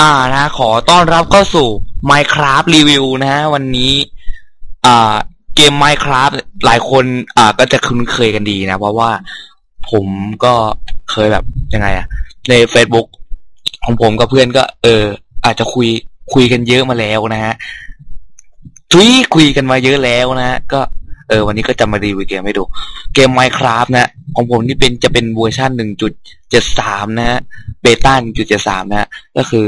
อ่านะ ขอต้อนรับเข้าสู่ Minecraft Review นะฮะ วันนี้ อ่า เกม Minecraft หลายคน อ่า ก็จะคุ้นเคยกันดีนะ เพราะว่าผมก็เคยแบบ ยังไงอะใน Facebook ของผมกับเพื่อนก็ เออ อาจจะคุยคุยกันเยอะมาแล้วนะฮะทุยคุยกันมาเยอะแล้วนะฮะ ก็ เออวันนี้ก็จะมารีวิวเกมให้ดู เกม Minecraft นะ ของผมนี่เป็นจะเป็นเวอร์ชัน1.73นะฮะเบต้า1.73นะฮะก็คือ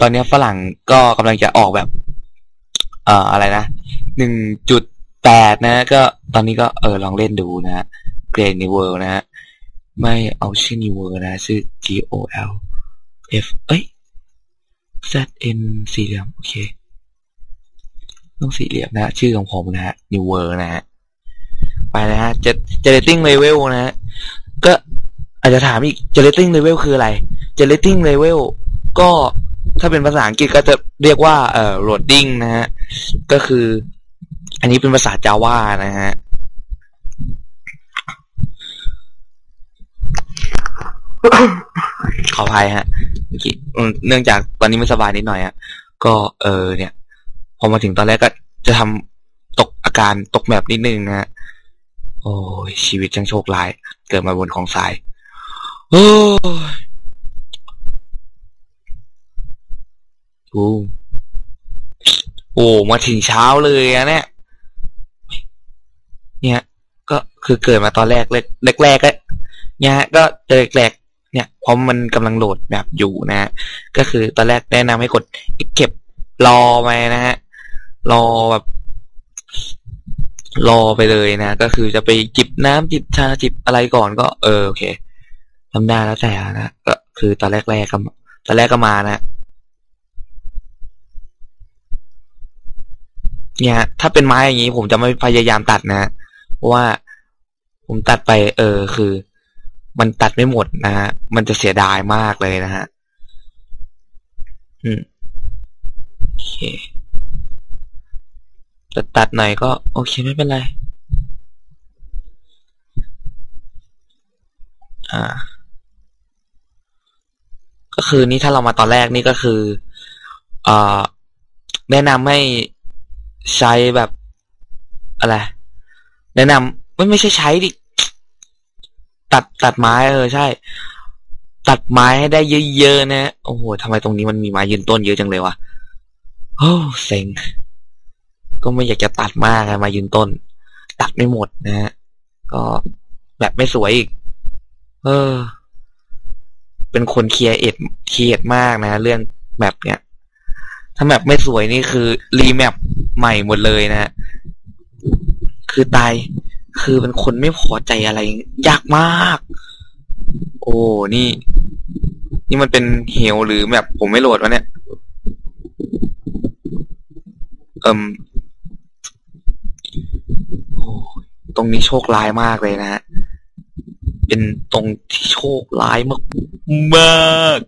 ตอนนี้ฝรั่งก็กำลังจะออกแบบ เอ่ออะไรนะ1.8นะ ก็ตอนนี้ก็เออลองเล่นดูนะฮะเกรนนิเวอร์นะฮะไม่เอาชื่อนิเวอร์นะ ชื่อ G O L F เอ้ย Z N สี่เหลี่ยมโอเค ต้องสี่เหลี่ยมนะชื่อของผมนะฮะ New World นะฮะ ไปนะฮะจะ generating level นะฮะ ก็อาจจะถามอีก generating level คืออะไร generating level ก็ถ้าเป็นภาษาอังกฤษก็จะเรียกว่าเอ่อ loading นะฮะ ก็คือ อันนี้เป็นภาษา Java นะฮะขออภัยฮะเนื่องจากตอนนี้ไม่สบายนิดหน่อยฮะก็เออเนี่ย อมาถึงตอนแรกก็จะทำตกอาการตกแมปนิดนึงนะฮะโอ้ยชีวิตจังโชคร้าย เกิดมาบนของทราย โอ้ยโอ้โอ้มาถึงเช้าเลยอะเนี่ย เนี่ย ก็คือเกิดมาตอนแรกเล็กแรกก็เนี่ยก็เจอแรกๆเนี่ยเพราะมันกำลังโหลดแบบอยู่นะฮะก็คือตอนแรกแนะนำให้กดเก็บรอไปนะฮะ รอแบบรอไปเลยนะ ก็คือจะไปจิบน้ำจิบชาจิบอะไรก่อนก็ เออโอเคทำได้แล้วแต่นะก็คือตอนแรกแรกก็ตอนแรกก็มานะเนี่ยถ้าเป็นไม้อย่างนี้ผมจะไม่พยายามตัดนะเพราะว่าผมตัดไป เออ คือ มันตัดไม่หมดนะฮะมันจะเสียดายมากเลยนะฮะอืมโอเค จะตัดหน่อยก็ โอเคไม่เป็นไร อ่า ก็คือนี่ถ้าเรามาตอนแรกนี่ก็คืออแนะนำให้ใช้แบบอะไร แนะนำไม่ไม่ใช่ใช้ดิ ตัดตัดไม้เออใช่ ตัดไม้ให้ได้เยอะๆนะ โอ้โหทำไมตรงนี้มันมีไม้ยืนต้นเยอะจังเลยวะ โอ้เซ็ง ก็ไม่อยากจะตัดมากมายืนต้น ตัดไม่หมดนะฮะก็แบบไม่สวยอีก เออ เป็นคนเคลียร์เอ็ดเครียดมากนะ เรื่องแบบเนี้ยถ้าแบบไม่สวยนี่คือรีแมปใหม่หมดเลยนะฮะคือตาย คือเป็นคนไม่พอใจอะไร ยากมาก โอ้นี่ นี่มันเป็นเหวหรือแบบผมไม่โหลดวะเนี่ย เอิมโอ้ ตรงนี้โชคร้ายมากเลยนะฮะ เป็นตรงที่โชคร้ายมากมาก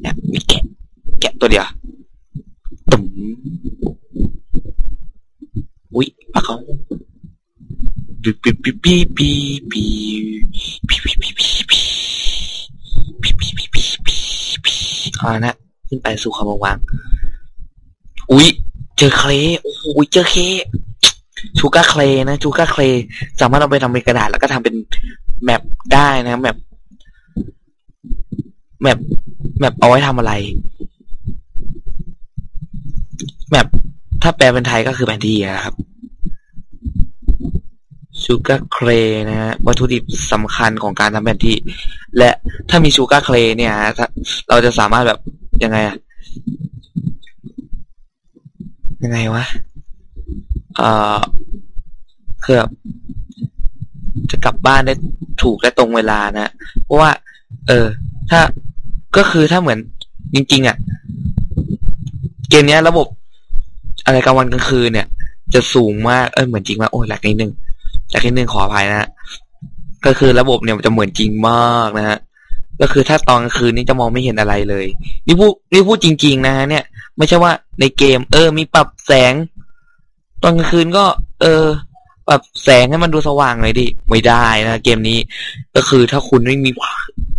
เนี่ยมีแกะ แกะตัวเดียวตึมอุ้ยปะเขาปีปีปีปีปีปีปีปีปีปีปีปีปีปีปีปีปีอ่านะขึ้นไปสู่ความว่างอุ้ยเจอเคลโอ้โหเจอเค ชูการ์เคลนะชูการ์เคลสามารถเอาไปทำเป็นกระดาษแล้วก็ทำเป็นแมปได้นะแมปแมปแมปเอาไว้ทำอะไร แมปถ้าแปลเป็นไทยก็คือแผนที่นะครับชูการ์เคลนะฮะวัตถุดิบสำคัญของการทำแผนที่ และถ้ามีชูการ์เคลเนี่ยเราจะสามารถแบบยังไงอะยังไงวะ เอ่อคือแบบจะกลับบ้านได้ถูกและตรงเวลานะ เพราะว่า เออ ถ้าก็คือถ้าเหมือนจริงๆอะ่ะ เกมนี้ระบบอะไรกลางวันกลางคืนเนี่ย จะสูงมากเออเหมือนจริงมากโอ้ยหลักนิดนึงหลักนิดนึงขออภัยนะก็คือระบบเนี่ยมันจะเหมือนจริงมากนะฮะก็คือถ้าตอนกลางคืนนี่จะมองไม่เห็นอะไรเลย นี่พูดนี่พูดจริง ๆ นะฮะเนี่ย ไม่ใช่ว่าในเกม เออ มีปรับแสง ตอนกลางคืนก็ เออปรับแสงให้มันดูสว่างเลยดิ ไม่ได้นะเกมนี้ ก็คือถ้าคุณไม่มี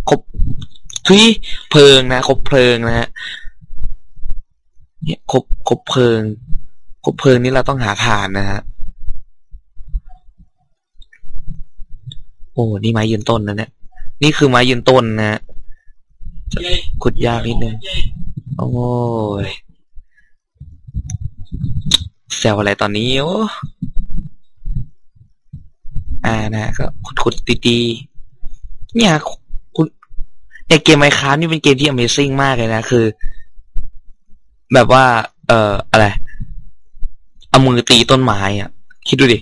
ครบทุยเพลิงนะคบเพลิงนะฮะเนี่ยคบคบเพลิงคบเพลิงนี่เราต้องหาฐานนะฮะโอ้นี่ไม้ยืนต้นนะเนี่ยนี่คือไม้ยืนต้นนะฮะจะขุดยากนิดนึงโอ้ย แซวอะไรตอนนี้โอ้อ่านะก็ขุดขุดตีๆเนี่ยคุณในเกมไมค้านี่เป็นเกมที่ Amazing มากเลยนะคือ แบบว่า เอ่ออะไรเอามือตีต้นไม้อะ คิดดูดิ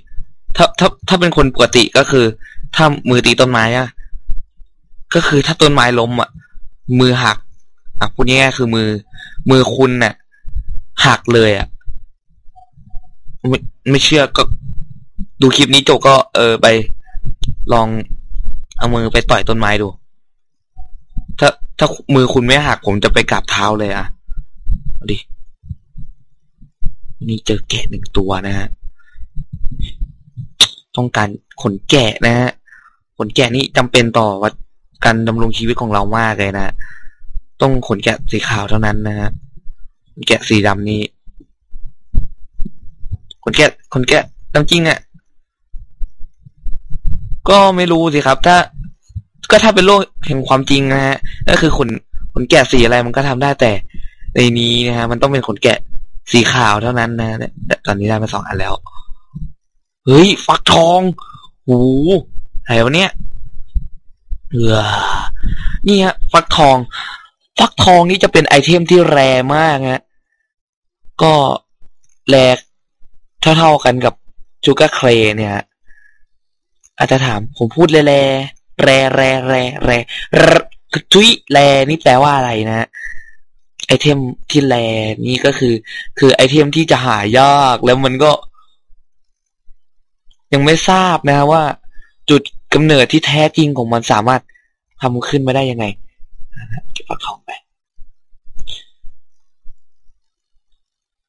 ถ้าถ้าถ้าเป็นคนปกติก็คือ ถ้ามือตีต้นไม้อะก็คือถ้าต้นไม้ล้มอะ มือหักอะพูดง่ายๆคือมือ มือคุณน่ะ หักเลยอะ ไม่ไม่เชื่อก็ดูคลิปนี้จบก็เออไปลองเอามือไปต่อยต้นไม้ดู ถ้าถ้ามือคุณไม่หักผมจะไปกราบเท้าเลยอะดินี่เจอแกะหนึ่งตัวนะฮะ ต้องการขนแกะนะฮะ ขนแกะนี่จำเป็นต่อว่าการดำรงชีวิตของเรามากเลยนะ ต้องขนแกะสีขาวเท่านั้นนะฮะ แกะสีดำนี่ ขนแกะขนแกะน้ำจริงอะ่ะ ก็ไม่รู้สิครับ ถ้า ก็ถ้าเป็นโลกแห่งความจริงนะฮะก็คือขนขนแกะสีอะไรมันก็ทำได้แต่ ในนี้นะฮะมันต้องเป็นขนแกะสีขาวเท่านั้นนะตอนนี้ได้มาสองอันแล้ว เฮ้ย ฟักทองโอ้ไหนวะเนี่ยเออนี่ฮะ ฟักทอง ฟักทองนี่จะเป็นไอเทมที่แรมากฮะก็แร เท่าๆกันกับจูกาเครเนี่ยอาจจะถามผมพูดแร่แร่แร่แร่แร่แร่จุ้ยแรนี่แปลว่าอะไรนะ ไอเทมที่แรนี่ก็คือ คือไอเทมที่จะหายากแล้วมันก็ ยังไม่ทราบนะว่า จุดกำเนิดที่แท้จริงของมันสามารถทำขึ้นมาได้ยังไงเก็บฟักทองไป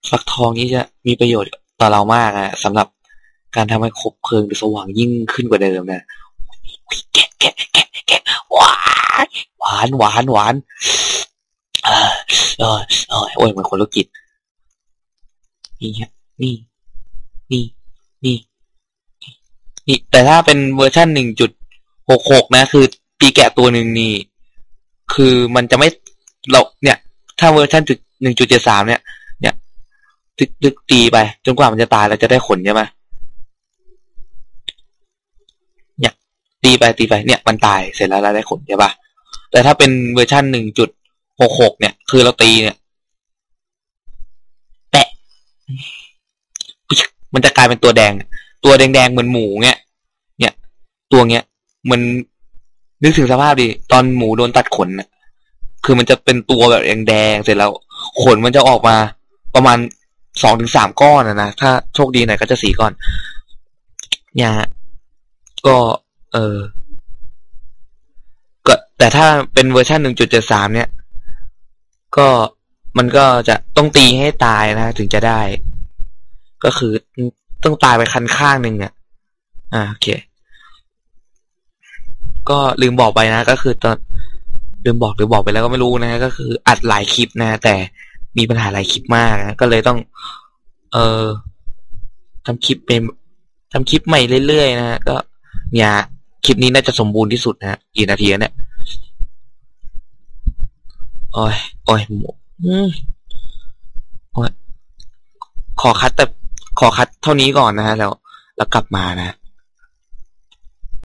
ฟักทองนี้จะมีประโยชน์ ต่อเรามากอะสำหรับการทำให้คบเพลิงสว่างยิ่งขึ้นกว่าเดิมนะแกะแกะแกะแกะหวานหวานหวานหวานเออเออเออโอ้ยมันคนลุกจิตนี่นี่ นี่ นี่ นี่ แต่ถ้าเป็นเวอร์ชันหนึ่งจุดหกหกนะ คือปีแกะตัวหนึ่งนี่ คือมันจะไม่เราเนี่ย ถ้าเวอร์ชันจุดหนึ่งจุดเจ็ดสามเนี่ย ตึกตึกตีไป จนกว่ามันจะตายเราจะได้ขนใช่ไหมเนี่ย ตีไปตีไปเนี่ยมันตายเสร็จแล้วเราได้ขนใช่ปะแต่ถ้าเป็นเวอร์ชันหนึ่งจุดหกหกเนี่ย คือเราตีเนี่ย แปะ มันจะกลายเป็นตัวแดง ตัวแดงๆเหมือนหมูเงี้ย เนี่ย ตัวเงี้ยมันนึกถึงสภาพดิตอนหมูโดนตัดขนน่ะคือมันจะเป็นตัวแบบแดงๆเสร็จแล้ว ขนมันจะออกมาประมาณ สองถึงสามก้อนนะนะถ้าโชคดีหน่อยก็จะสี่ก้อนเนี่ยก็ เออก็แต่ถ้าเป็นเวอร์ชันหนึ่งจุดเจ็ดสามเนี่ย ก็มันก็จะต้องตีให้ตายนะถึงจะได้ ก็คือต้องตายไปคันข้างหนึ่งอะ อ่าโอเค ก็ลืมบอกไปนะ ก็คือตอนลืมบอกหรือบอกไปแล้วก็ไม่รู้นะ ก็คืออัดหลายคลิปนะ แต่ มีปัญหาหลายคลิปมากนะก็เลยต้อง เออทำคลิปเป็นทำคลิปใหม่เรื่อยๆนะฮะก็เนี่ยคลิปนี้น่าจะสมบูรณ์ที่สุดนะฮะกี่นาทีเนี่ยโอ้ยโอ้ยหมโอ้ยขอคัดแต่ขอคัดเท่านี้ก่อนนะฮะแล้ว แล้วกลับมานะ